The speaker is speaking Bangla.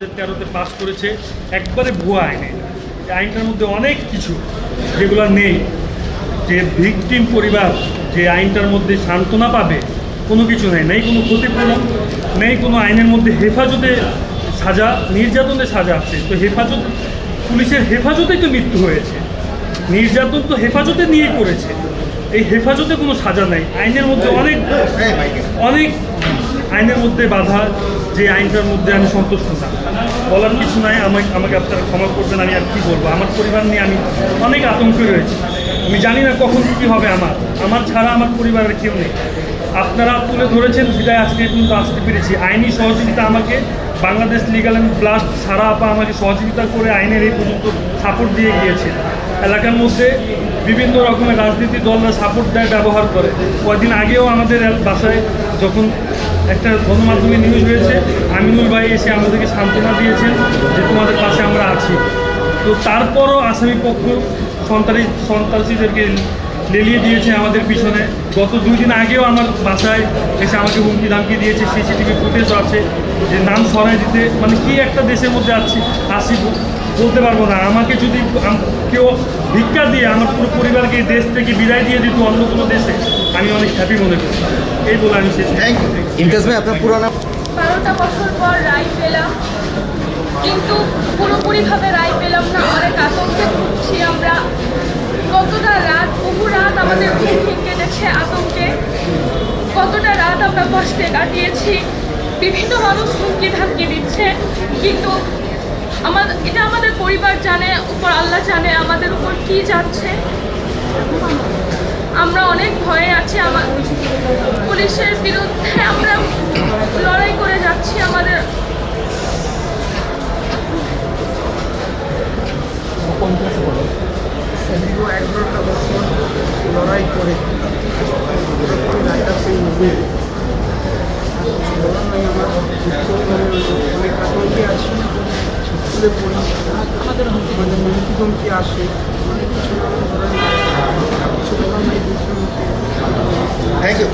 তেরোতে পাস করেছে একবারে ভুয়া আইনে এই আইনটার মধ্যে অনেক কিছু যেগুলো নেই। যে ভিকটিম পরিবার যে আইনটার মধ্যে সান্ত্বনা পাবে কোনো কিছু নেই। নেই কোনো ক্ষতিপূরণ নেই কোনো আইনের মধ্যে হেফাজতে সাজা নির্যাতনের সাজা আছে। তো হেফাজত পুলিশের হেফাজতেই তো মৃত্যু হয়েছে। নির্যাতন তো হেফাজতে নিয়ে করেছে। এই হেফাজতে কোনো সাজা নাই। আইনের মধ্যে অনেক অনেক আইনের মধ্যে বাধা যে আইনটার মধ্যে আমি সন্তুষ্ট না। বলার কিছু নাই, আমাকে আমাকে আপনারা ক্ষমা করবেন, আমি আর কি বলব? আমার পরিবার নিয়ে আমি অনেক আতঙ্কে রয়েছি। আমি জানি না কখন কী হবে আমার। আমার ছাড়া আমার পরিবারের কেউ নেই। আপনারা তুলে ধরেছেন, বিদায় আজকে পর্যন্ত আসতে পেরেছি। আইনি সহযোগিতা আমাকে, Bangladesh legal and blast Sara আপা আমাকে সহযোগিতা করে আইনের এই পর্যন্ত সাপোর্ট দিয়ে গিয়েছে। এলাকার মধ্যে বিভিন্ন রকমের রাজনীতি দলরা সাপোর্ট দেয়, ব্যবহার করে। কয়েকদিন আগেও আমাদের বাসায় যখন একটা গণমাধ্যমে নিউজ হয়েছে আমিনুল ভাই এসে আমাদেরকে সান্ত্বনা দিয়েছেন যে তোমাদের পাশে আমরা আছি। তো তারপরও আসামি পক্ষ সন্ত্রাসী, সন্ত্রাসীদেরকে লেলিয়ে দিয়েছে আমাদের পিছনে। গত দুই দিন আগেও আমার বাসায় এসে আমাকে হুমকি ধামকি দিয়েছে, সিসিটিভি ফুটেজও আছে যে নাম সরাই দিতে। মানে কি একটা দেশের মধ্যে আছি আসি বলতে পারব না। আমাকে যদি কেউ ভিক্ষা দিয়ে আমার পুরো পরিবারকে দেশ থেকে বিদায় দিয়ে দিত অন্য কোনো দেশে আমি অনেক হ্যাপি মনে করতাম। এই বলে আমি শেষ থ্যাংক ইউ ভাই আপনার পুরো নাম? বারোটা বছর পর রায় পেলাম। কিন্তু পুরোপুরিভাবে রায় পেলাম না অনেক আতঙ্কে ভুগছি আমরা। কতটা রাত বহু রাত আমাদের ঘুম ভেঙে কেটেছে আতঙ্কে। কতটা রাত আমরা কষ্টে কাটিয়েছি। বিভিন্ন মানুষ হুমকি ধামকি দিচ্ছে। কিন্তু আমাদের এটা আমাদের পরিবার জানে উপর আল্লাহ জানে আমাদের উপর কি যাচ্ছে। আমরা অনেক ভয়ে আছি আমার পুলিশের বিরুদ্ধে আমরা লড়াই করে যাচ্ছি আমাদের। লড়াই করে। আমার অনেক আতঙ্কে আছি স্কুলে পড়ি আমাদের মানে ধমকি আসে? অনেক কিছু ধরনের কিছু থ্যাংক ইউ